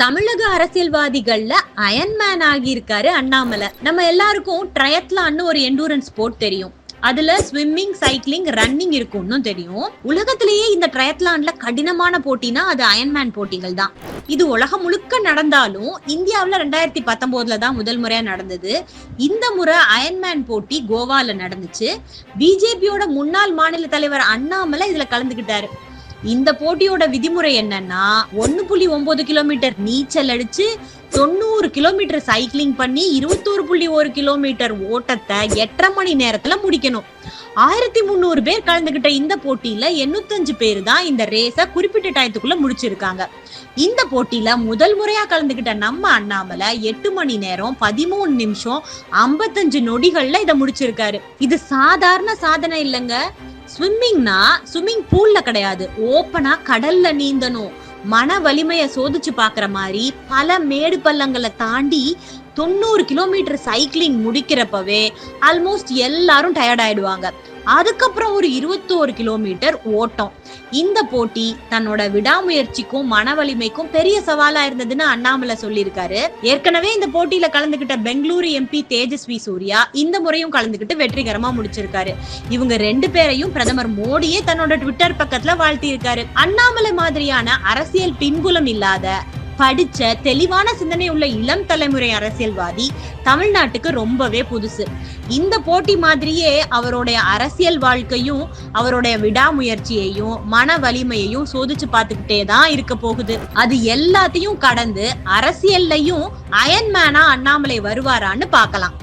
தமிழக அரசியல்வாதிகள்ல அயன்மேன் ஆகியிருக்காரு அண்ணாமலை. நம்ம எல்லாருக்கும் ட்ரயத்லான்னு ஒரு எண்டூரன்ஸ் ஸ்போர்ட் தெரியும். அதுல ஸ்விம்மிங் சைக்கிளிங் ரன்னிங் இருக்கும்னு தெரியும். உலகத்திலேயே இந்த ட்ரயத்லான்ல கடினமான போட்டினா அது அயன்மேன் போட்டிகள் தான். இது உலகம் முழுக்க நடந்தாலும் இந்தியாவில் ரெண்டாயிரத்தி பத்தொன்பதுல தான் முதல் முறையா நடந்தது. இந்த முறை அயன்மேன் போட்டி கோவால நடந்துச்சு. பிஜேபியோட முன்னாள் மாநில தலைவர் அண்ணாமலை இதுல கலந்துகிட்டாரு இந்த போட்டியோட விதிமுறை என்னன்னா ஒன்னு புள்ளி ஒன்பது கிலோமீட்டர் நீச்சல் அடிச்சு தொண்ணூறு கிலோமீட்டர் சைக்கிளிங் பண்ணி இருபத்தோரு புள்ளி ஒரு கிலோமீட்டர் ஓட்டத்தை எட்டரை மணி நேரத்துல முடிக்கணும். ஆயிரத்தி முந்நூறு பேர் கலந்துகிட்ட இந்த போட்டியில எண்ணூத்தஞ்சு பேர் தான் இந்த ரேஸ குறிப்பிட்ட டயத்துக்குள்ள முடிச்சிருக்காங்க. இந்த போட்டியில முதல் முறையா கலந்துகிட்ட நம்ம அண்ணாமலை எட்டு மணி நேரம் பதிமூணு நிமிஷம் ஐம்பத்தஞ்சு நொடிகள்ல இதை முடிச்சிருக்காரு. இது சாதாரண சாதனை இல்லைங்க. ஸ்விம்மிங்னா ஸ்விம்மிங் பூல்ல கிடையாது. ஓப்பனா கடல்ல நீந்தணும். மன வலிமைய சோதிச்சு பாக்குற மாதிரி பல மேடு பள்ளங்களை தாண்டி தொண்ணூறு கிலோமீட்டர் சைக்கிளிங் முடிக்கிறப்பவே ஆல்மோஸ்ட் எல்லாரும் டயர்ட் ஆயிடுவாங்க. அதுக்கப்புறம் ஒரு இருபத்தோரு கிலோமீட்டர் ஓட்டம். இந்த போட்டி தன்னோட விடாமுயற்சிக்கும் மன வலிமைக்கும் பெரிய சவாலா இருந்ததுன்னு அண்ணாமலை சொல்லியிருக்காரு. ஏற்கனவே இந்த போட்டியில கலந்துகிட்ட பெங்களூரு எம்பி தேஜஸ்வி சூர்யா இந்த முறையும் கலந்துகிட்டு வெற்றிகரமா முடிச்சிருக்காரு. இவங்க ரெண்டு பேரையும் பிரதமர் மோடியே தன்னோட ட்விட்டர் பக்கத்துல வாழ்த்தி இருக்காரு அண்ணாமலை மாதிரியான அரசியல் பின்புலம் இல்லாத படிச்ச தெளிவான சிந்தனை உள்ள இளம் தலைமுறை அரசியல்வாதி தமிழ்நாட்டுக்கு ரொம்பவே புதுசு. இந்த போட்டி மாதிரியே அவருடைய அரசியல் வாழ்க்கையும் அவருடைய விடாமுயற்சியையும் மன வலிமையையும் சோதிச்சு பார்த்துக்கிட்டே தான் இருக்க போகுது. அது எல்லாத்தையும் கடந்து அரசியல்லையும் அயன்மேனா அண்ணாமலை வருவாரான்னு பார்க்கலாம்.